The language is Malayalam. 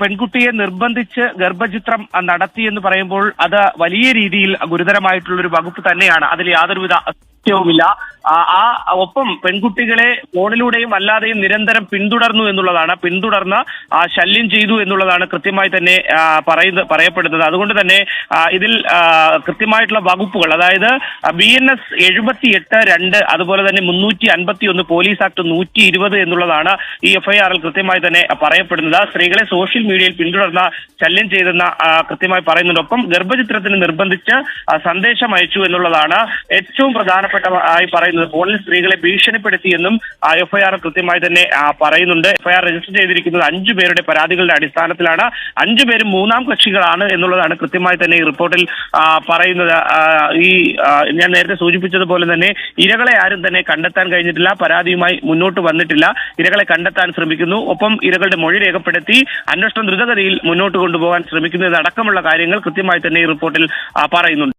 പെൺകുട്ടിയെ നിർബന്ധിച്ച് ഗർഭചിത്രം നടത്തി എന്ന് പറയുമ്പോൾ അത് വലിയ രീതിയിൽ ഗുരുതരമായിട്ടുള്ള ഒരു വകുപ്പ് തന്നെയാണ്. അതിൽ യാതൊരുവിധ അസത്യവുമില്ല ആ, ഒപ്പം പെൺകുട്ടികളെ ഫോണിലൂടെയും അല്ലാതെയും നിരന്തരം പിന്തുടർന്നു എന്നുള്ളതാണ്. പിന്തുടർന്ന് ശല്യം ചെയ്തു എന്നുള്ളതാണ് കൃത്യമായി തന്നെ പറയുന്നത് പറയപ്പെടുന്നത്. അതുകൊണ്ട് തന്നെ ഇതിൽ കൃത്യമായിട്ടുള്ള വകുപ്പുകൾ അതായത് ബി എൻ എസ് എഴുപത്തി എട്ട് രണ്ട് അതുപോലെ തന്നെ മുന്നൂറ്റി അൻപത്തി ഒന്ന് പോലീസ് ആക്ട് നൂറ്റി ഇരുപത് എന്നുള്ളതാണ് ഈ എഫ്ഐആറിൽ കൃത്യമായി തന്നെ പറയപ്പെടുന്നത്. സ്ത്രീകളെ സോഷ്യൽ മീഡിയയിൽ പിന്തുടർന്ന ശല്യം ചെയ്തെന്ന കൃത്യമായി പറയുന്നുണ്ട്. ഒപ്പം ഗർഭചിത്രത്തിന് നിർബന്ധിച്ച് സന്ദേശം അയച്ചു എന്നുള്ളതാണ് ഏറ്റവും പ്രധാനപ്പെട്ട ആയി പറയുന്നത്. ഫോണിൽ സ്ത്രീകളെ ഭീഷണിപ്പെടുത്തിയെന്നും എഫ്ഐആർ കൃത്യമായി തന്നെ പറയുന്നുണ്ട്. എഫ്ഐആർ രജിസ്റ്റർ ചെയ്തിരിക്കുന്നത് അഞ്ചു പേരുടെ പരാതികളുടെ അടിസ്ഥാനത്തിലാണ്. അഞ്ചു പേരും മൂന്നാം കക്ഷികളാണ് എന്നുള്ളതാണ് കൃത്യമായി തന്നെ ഈ റിപ്പോർട്ടിൽ പറയുന്നത്. ഈ ഞാൻ നേരത്തെ സൂചിപ്പിച്ചതുപോലെ തന്നെ ഇരകളെ ആരും തന്നെ കണ്ടെത്താൻ കഴിഞ്ഞിട്ടില്ല പരാതിയുമായി മുന്നോട്ട് വന്നിട്ടില്ല. ഇരകളെ കണ്ടെത്താൻ ശ്രമിക്കുന്നു. ഒപ്പം ഇരകളുടെ മൊഴി രേഖപ്പെടുത്തി അന്വേഷണം ദ്രുതഗതിയിൽ മുന്നോട്ട് കൊണ്ടുപോകാൻ ശ്രമിക്കുന്നതടക്കമുള്ള കാര്യങ്ങൾ കൃത്യമായി തന്നെ ഈ റിപ്പോർട്ടിൽ പറയുന്നുണ്ട്.